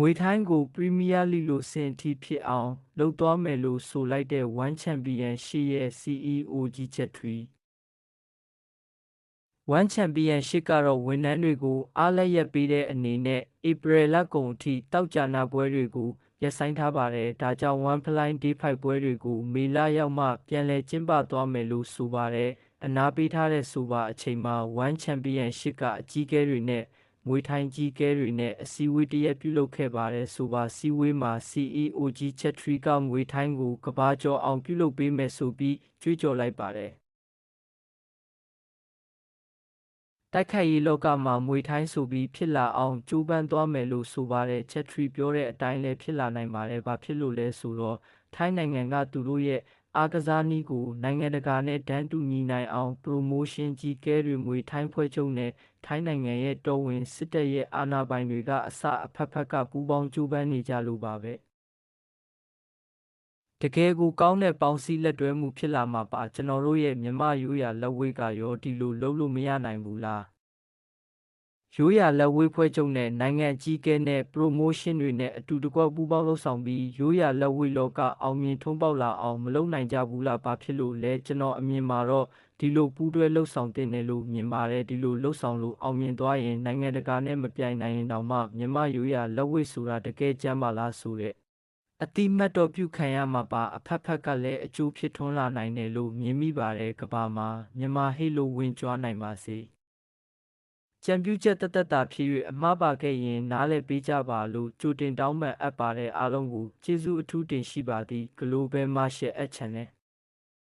ငွေထိုင်းကိုပရီးမီးယားလိလို့ဆင်အထိဖြစ်အောင်လှုပ်သွားမယ်လို့ဆိုလိုက်တဲ့ဝမ်ချန်ပီယံရှစ်ရဲ့ CEO ကြီးချက်ထွီဝမ်ချန်ပီယံရှစ်ကတော့ဝန်ထမ်းတွေကိုအားလက်ရက်ပေးတဲ့အနေနဲ့ဧပြီလကုန်အထိတောက်ကြနာပွဲတွေကိုရပ်ဆိုင်းထားပါတယ်ဒါကြောင့် One Fly Day 5ပွဲတွေကိုမေလရောက်မှပြန်လည်ကျင်းပသွားမယ်လို့ဆိုပါတယ်အနာပေးထားတဲ့ဆိုပါအချိန်မှာ One Champion ရှစ်ကအကြီးအကဲတွေနဲ့ ငွေထိုင်းကြီးကဲတွေနဲ့အစည်းအဝေးတစ်ရက်ပြုလုပ်ခဲ့ပါတယ်ဆိုပါစည်းဝေးမှာ CEO ကြီးချက်ထရီကငွေထိုင်းကိုကဘာကျော်အောင်ပြုလုပ်ပေးမယ်ဆိုပြီးကြွေးကြော်လိုက်ပါတယ်တိုက်ခိုက်ရေးလောကမှာမွေထိုင်းဆိုပြီးဖြစ်လာအောင်ကြိုးပမ်းသွားမယ်လို့ဆိုပါတယ်ချက်ထရီပြောတဲ့အတိုင်းလည်းဖြစ်လာနိုင်ပါတယ်ဘာဖြစ်လို့လဲဆိုတော့ထိုင်းနိုင်ငံကသူတို့ရဲ့ အားကစားနည်းကိုနိုင်ငံတကာနဲ့တန်းတူညီနိုင်အောင် promotion ကြီးကဲတွေငွေထိုင်းဖွဲ့ချုပ်နဲ့ထိုင်းနိုင်ငံရဲ့တော်ဝင်စစ်တပ်ရဲ့အာဏာပိုင်တွေကအစအဖက်ဖက်ကပူးပေါင်းကြိုးပမ်းနေကြလို့ပါပဲတကယ်ကိုကောင်းတဲ့ပေါင်းစည်းလက်တွဲမှုဖြစ်လာမှာပါကျွန်တော်တို့ရဲ့မြမရိုးရာလက်ဝဲကရောဒီလိုလုပ်လို့မရနိုင်ဘူးလား ရိုးရာလက်ဝဲဖွဲ့ချုပ်နဲ့နိုင်ငံအကြီးအကဲနဲ့ promotion တွေနဲ့အတူတကွပူးပေါင်းလုပ်ဆောင်ပြီးရိုးရာလက်ဝဲလောကအောင်မြင်ထုံးပေါက်လာအောင်မလုပ်နိုင်ကြဘူးလားဘာဖြစ်လို့လဲကျွန်တော်အမြင်မှာတော့ဒီလိုပူးတွဲလှုပ်ဆောင်တင်တယ်လို့မြင်ပါတယ်ဒီလိုလှုပ်ဆောင်လို့အောင်မြင်သွားရင်နိုင်ငံတကာနဲ့မပြိုင်နိုင်ရင်တောင်မှမြန်မာရိုးရာလက်ဝဲဆိုတာတကယ်ကြမ်းပါလားဆိုတဲ့အတိမတ်တော်ပြုခံရမှာပါအဖက်ဖက်ကလည်းအကျိုးဖြစ်ထွန်းလာနိုင်တယ်လို့မြင်မိပါတယ်ကဘာမှာမြန်မာဟိတ်လို့ဝင်ကြွားနိုင်ပါစေ ကြံပြူချက်တသက်တာဖြစ်၍အမှားပါခဲ့ရင်နားလည်ပေးကြပါလို့ကြိုတင်တောင်းပန်အပ်ပါတယ်အားလုံးကိုကျေးဇူးအထူးတင်ရှိပါသည် Global Martial Arts Channel